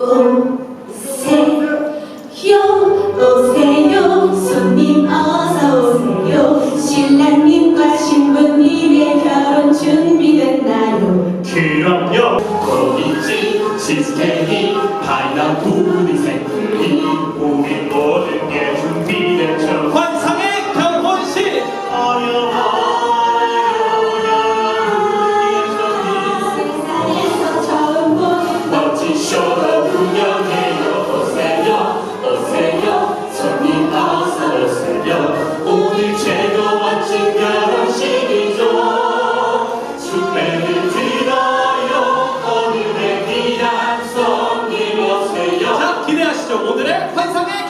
오세요 오세요 손님 어서 오세요 신랑님과 신부님의 결혼 준비됐나요 기대하시죠. 오늘의 환상의